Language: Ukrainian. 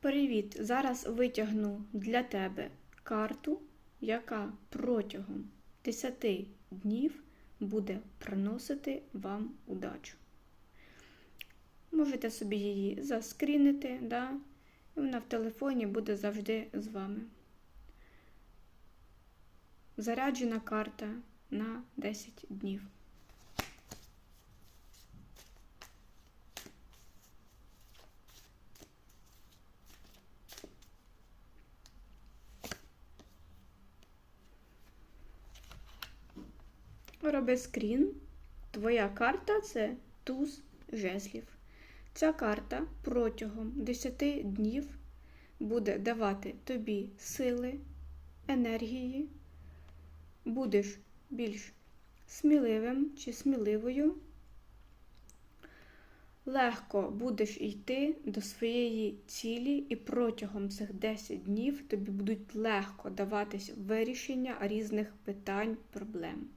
Привіт! Зараз витягну для тебе карту, яка протягом 10 днів буде приносити вам удачу. Можете собі її заскрінити, да? і вона в телефоні буде завжди з вами. Заряджена карта на 10 днів. Роби скрін. Твоя карта це туз жезлів. Ця карта протягом 10 днів буде давати тобі сили, енергії, будеш більш сміливим чи сміливою. Легко будеш йти до своєї цілі, і протягом цих 10 днів тобі будуть легко даватись вирішення різних питань, проблем.